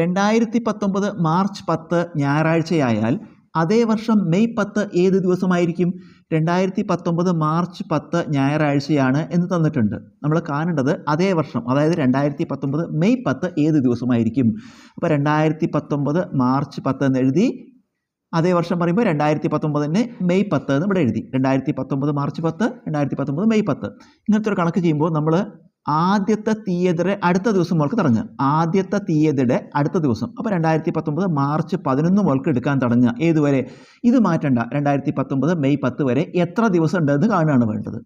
രണ്ടായിരത്തി പത്തൊമ്പത് മാർച്ച് പത്ത് ഞായറാഴ്ചയായാൽ അതേ വർഷം മെയ് പത്ത് ഏത് ദിവസമായിരിക്കും? രണ്ടായിരത്തി പത്തൊമ്പത് മാർച്ച് പത്ത് ഞായറാഴ്ചയാണ് എന്ന് തന്നിട്ടുണ്ട്. നമ്മൾ കാണേണ്ടത് അതേ വർഷം അതായത് രണ്ടായിരത്തി പത്തൊമ്പത് മെയ് പത്ത് ഏത് ദിവസമായിരിക്കും? അപ്പോൾ രണ്ടായിരത്തി പത്തൊമ്പത് മാർച്ച് പത്ത് എന്ന് എഴുതി അതേ വർഷം പറയുമ്പോൾ രണ്ടായിരത്തി പത്തൊമ്പതിന് മെയ് പത്ത് എന്ന് ഇവിടെ എഴുതി. രണ്ടായിരത്തി പത്തൊമ്പത് മാർച്ച് പത്ത് രണ്ടായിരത്തി പത്തൊമ്പത് മെയ് പത്ത്. ഇങ്ങനത്തെ ഒരു കണക്ക് ചെയ്യുമ്പോൾ നമ്മൾ ആദ്യത്തെ തീയതിയുടെ അടുത്ത ദിവസം മുതൽക്ക് തടഞ്ഞ് ആദ്യത്തെ തീയതിയുടെ അടുത്ത ദിവസം. അപ്പോൾ രണ്ടായിരത്തി പത്തൊമ്പത് മാർച്ച് പതിനൊന്ന് മുതൽക്ക് എടുക്കാൻ തുടങ്ങുക. ഏതുവരെ? ഇത് മാറ്റണ്ട. രണ്ടായിരത്തി പത്തൊമ്പത് മെയ് പത്ത് വരെ എത്ര ദിവസം ഉണ്ടെന്ന് കാണുകയാണ് വേണ്ടത്.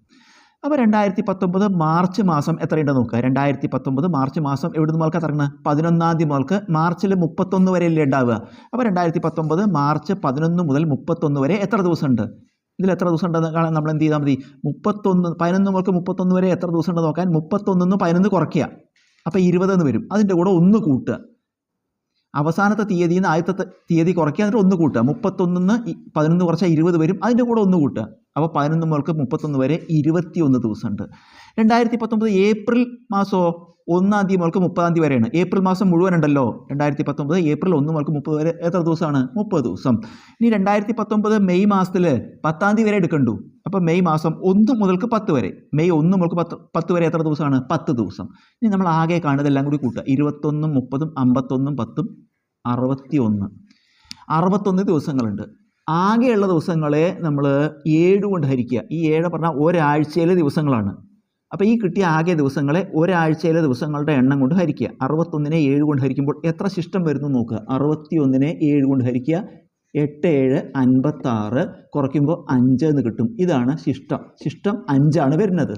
അപ്പോൾ രണ്ടായിരത്തി പത്തൊമ്പത് മാർച്ച് മാസം എത്രയുണ്ടെന്ന് നോക്കുക. രണ്ടായിരത്തി പത്തൊമ്പത് മാർച്ച് മാസം എവിടെ നിന്ന് മുതൽക്ക് തുടങ്ങുന്നത് പതിനൊന്നാം തീയതി മുതൽക്ക് മാർച്ചിൽ മുപ്പത്തൊന്ന് വരെയല്ലേ ഉണ്ടാവുക. അപ്പോൾ രണ്ടായിരത്തി പത്തൊമ്പത് മാർച്ച് പതിനൊന്ന് മുതൽ മുപ്പത്തൊന്ന് വരെ എത്ര ദിവസമുണ്ട്? ഇതിൽ എത്ര ദിവസം ഉണ്ടെന്ന് കാണാൻ നമ്മൾ എന്ത് ചെയ്താൽ മതി? മുപ്പത്തൊന്ന് പതിനൊന്ന് മുതൽക്ക് മുപ്പത്തൊന്ന് വരെ എത്ര ദിവസം ഉണ്ടെന്ന് നോക്കാൻ മുപ്പത്തൊന്നിന്ന് പതിനൊന്ന് കുറയ്ക്കുക. അപ്പോൾ ഇരുപതെന്ന് വരും. അതിന്റെ കൂടെ ഒന്ന് കൂട്ടുക. അവസാനത്തെ തീയതിയിൽ നിന്ന് ആദ്യത്തെ തീയതി കുറയ്ക്കുക എന്നിട്ട് ഒന്ന് കൂട്ടുക. മുപ്പത്തൊന്നിന്ന് പതിനൊന്ന് കുറച്ചാൽ ഇരുപത് വരും. അതിന്റെ കൂടെ ഒന്ന് കൂട്ടുക. അപ്പോൾ പതിനൊന്ന് മുതൽക്ക് മുപ്പത്തൊന്ന് വരെ ഇരുപത്തിയൊന്ന് ദിവസമുണ്ട്. രണ്ടായിരത്തി പത്തൊമ്പത് ഏപ്രിൽ മാസമോ? ഒന്നാം തീയതി മുതൽക്ക് മുപ്പതാം തീയതി വരെയാണ്. ഏപ്രിൽ മാസം മുഴുവൻ ഉണ്ടല്ലോ രണ്ടായിരത്തി പത്തൊമ്പത് ഏപ്രിൽ ഒന്ന് മുതൽക്ക് മുപ്പത് വരെ എത്ര ദിവസമാണ്? മുപ്പത് ദിവസം. ഇനി രണ്ടായിരത്തി പത്തൊമ്പത് മെയ് മാസത്തിൽ പത്താം തീയതി വരെ എടുക്കണ്ടു. അപ്പോൾ മെയ് മാസം ഒന്ന് മുതൽക്ക് പത്ത് വരെ. മെയ് ഒന്ന് മുതൽക്ക് പത്ത് പത്ത് വരെ എത്ര ദിവസമാണ്? പത്ത് ദിവസം. ഇനി നമ്മൾ ആകെ കാണുന്നതെല്ലാം കൂടി കൂട്ടുക. ഇരുപത്തൊന്നും മുപ്പതും അമ്പത്തൊന്നും പത്തും അറുപത്തി ഒന്ന് അറുപത്തൊന്ന് ദിവസങ്ങളുണ്ട്. ആകെയുള്ള ദിവസങ്ങളെ നമ്മൾ ഏഴ് കൊണ്ട് ഹരിക്കുക. ഈ ഏഴ് പറഞ്ഞാൽ ഒരാഴ്ചയിലെ ദിവസങ്ങളാണ്. അപ്പോൾ ഈ കിട്ടിയ ആകെ ദിവസങ്ങളെ ഒരാഴ്ചയിലെ ദിവസങ്ങളുടെ എണ്ണം കൊണ്ട് ഹരിക്കുക. അറുപത്തൊന്നിനെ ഏഴ് കൊണ്ട് ഹരിക്കുമ്പോൾ എത്ര ശിഷ്ടം വരുന്നു നോക്കുക അറുപത്തി ഒന്നിനെ ഏഴ് കൊണ്ട് ഹരിക്കുക. എട്ട് ഏഴ് അൻപത്താറ് കുറയ്ക്കുമ്പോൾ അഞ്ച് എന്ന് കിട്ടും. ഇതാണ് ശിഷ്ടം. ശിഷ്ടം അഞ്ചാണ് വരുന്നത്.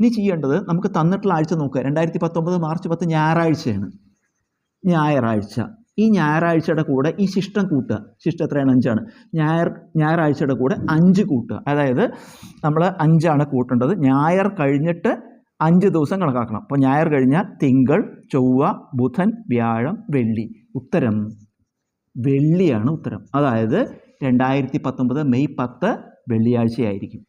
ഇനി ചെയ്യേണ്ടത് നമുക്ക് തന്നിട്ടുള്ള ആഴ്ച നോക്കുക. രണ്ടായിരത്തി പത്തൊമ്പത് മാർച്ച് പത്ത് ഞായറാഴ്ചയാണ്. ഞായറാഴ്ച. ഈ ഞായറാഴ്ചയുടെ കൂടെ ഈ ശിഷ്ടം കൂട്ടുക. ശിഷ്ടം എത്രയാണ്? അഞ്ചാണ്. ഞായർ ഞായറാഴ്ചയുടെ കൂടെ അഞ്ച് കൂട്ടുക. അതായത് നമ്മൾ അഞ്ചാണ് കൂട്ടേണ്ടത്. ഞായർ കഴിഞ്ഞിട്ട് അഞ്ച് ദിവസം കണക്കാക്കണം. അപ്പോൾ ഞായർ കഴിഞ്ഞാൽ തിങ്കൾ ചൊവ്വ ബുധൻ വ്യാഴം വെള്ളി. ഉത്തരം. വെള്ളിയാണ് ഉത്തരം. അതായത് രണ്ടായിരത്തി പത്തൊമ്പത് മെയ് പത്ത് വെള്ളിയാഴ്ചയായിരിക്കും.